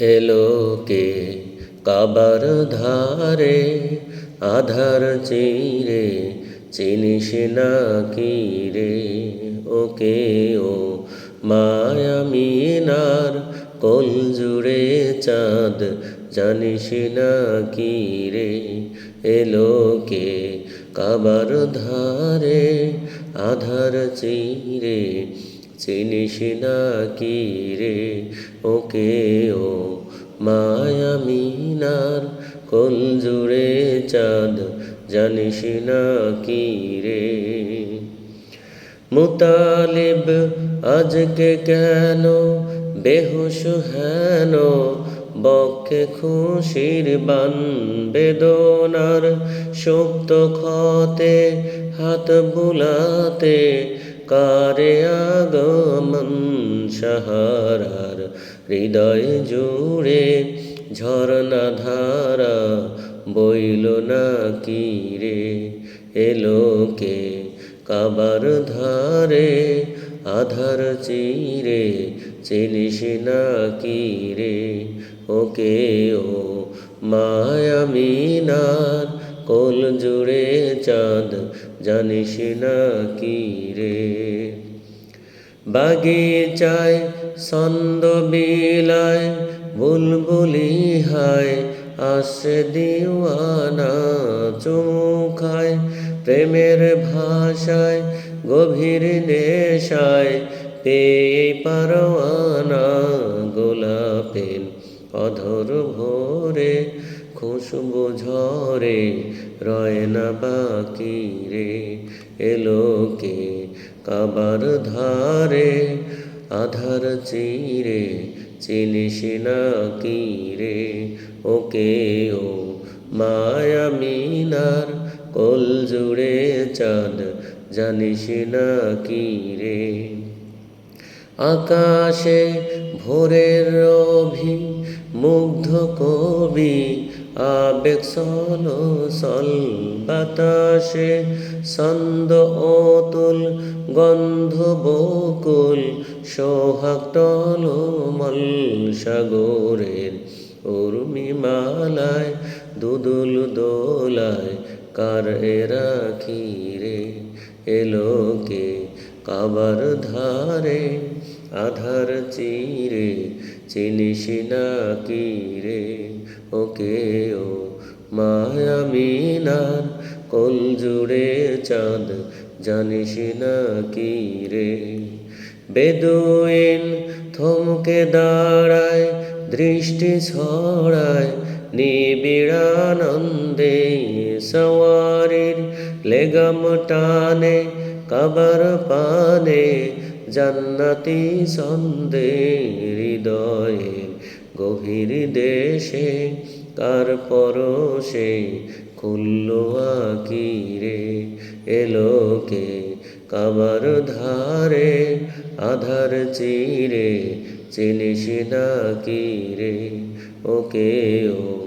এলোকে কাবার ধারে আধার চিরে চিনিস না কি রে? ওকে ও মায়ামিনার কোল জুড়ে চাঁদ, জানিস না কি রে এলোকে কাবার ধারে আধার চিরে চিনিস না কি রে? ওকে ও মায়ামিনার কোল জুড়ে চাঁদ, জানিস না কি রে? মুতালিব আজকে কেন বেহুশ হেন? বক্ষে খুশির বান বেদনার সুপ্ত ক্ষতে হাত বুলাতে কারে আগমন সাহারার হৃদয় জুড়ে ঝর্ণা ধারা বইল না কি রে এলোকে কাবার ধারে আধার চিরে চিনিস না কি রে? ওকে ও মায়ামিনার কোল জুড়ে চাঁদ, জানিস না কি রে? বাগিচায় ছন্দ বিলায়, বুলবুলি হায়, আসে দিওয়ানা চুমুখায়। প্রেমের ভাষায়, গভীর নেশায়, পেয়ে পারওয়ানা গোলাপের অধর ভোরে খুশবু ঝরে রয় না বাকি রে। এলোকে কাবার ধারে, আধার চিরে চিনিস না কি রে? ওকে ও মায়ামিনার কোল জুড়ে চাঁদ, জানিস না কি রে? আকাশে ভোরের রভি মুগ্ধ কবি আবেগ সল বাতাসে ছন্দ অতুল গন্ধ বকুল সোহাগ টলমল সাগরের উর্মি মালায় দুদুল দোলায় কার এরা রে এলোকে কাবার ধারে আধার চিরে চিনিস না কি রে? ওকে ও মায়ামিনার কোল জুড়ে চাঁদ জানিস না কি রে? বেদুইন থমকে দাঁড়ায়, দৃষ্টি ছড়ায়, নিবিড়ানন্দে সওয়ারির লেগম টানে কাবার পানে জান্নাতি সন্দে হৃদয়ের গভীর দেশে কার পরশে খুল্ল আকি রে এলোকে কাবার ধারে আধার চিরে, চিনিস না কি রে? ওকে ও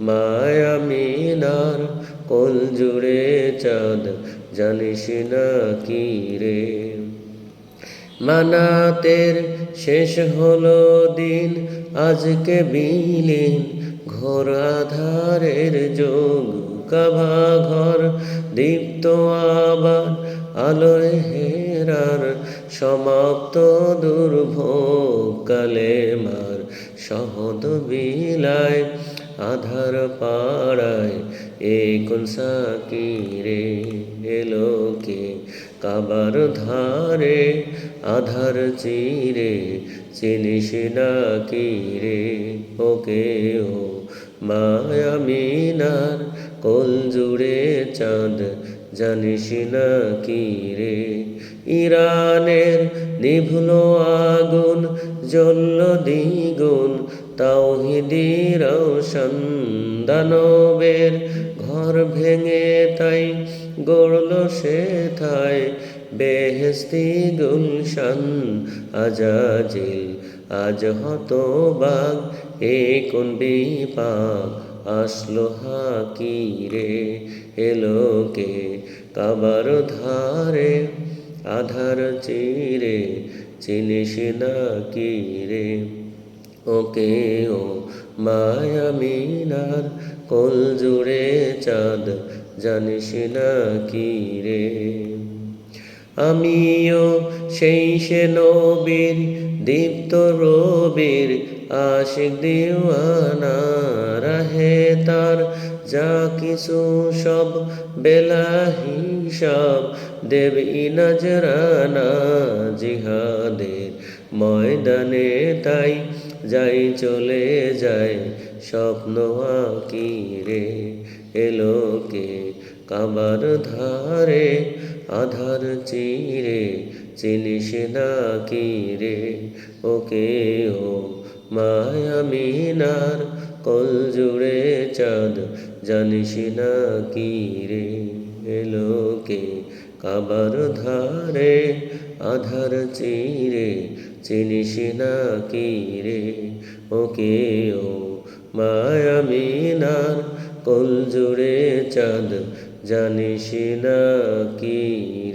মায়ামিনার কোল জুড়ে চাঁদ, জানিস না কি রে? মানাতের শেষ হলো দিন, আজকে বিলীন ঘোর আধারের যোগ কাভা ঘর দীপ্ত আবার আলোয় হেরার, সমাপ্ত দুর্ভোগ কালে মার সহদ বিলায়। আধার পাড়ায় এ কোন সাকিরে এলোকে কাবার ধারে আধার চিরে চিনিস না কি রে? ওকে ও মায়ামিনার কোল জুড়ে চাঁদ জানিস না কি রে? ইরানের নিভল আগুন জ্বলল দ্বিগুণ তাওহিদি দানবের ঘর ভেঙে তাই গড়ল সে থায় বেহেস্তি গুলশান আজাজিল, আজ হত বাগ এ কোন বিপাক? আসলো হাকি রে এলোকে কাবার ধারে আধার চিরে, চিনিস না কি রে? ওকে ও মায়ামিনার কোল জুড়ে চাঁদ, জানিস না কি রে? আমিও সেই সে নবীর, দীপ্ত রবির, আশিক দিওয়ানা রাহে তার। যা কিছু সব বেলা হিসাব, দেব নজরানা জিহাদের ময়দানে তাই যাই চলে যায় স্বপ্ন আঁকি রে এলোকে কাবার ধারে আধার চিরে চিনিস না কি রে? ওকে ও মায়ামিনার কল জুড়ে চাঁদ, জানিস না কি রে এলোকে কাবার ধারে, আধার চিরে, চিনিস না কি রে? ওকে ও মায়ামিনার কল জুড়ে চাঁদ, জানিস না কি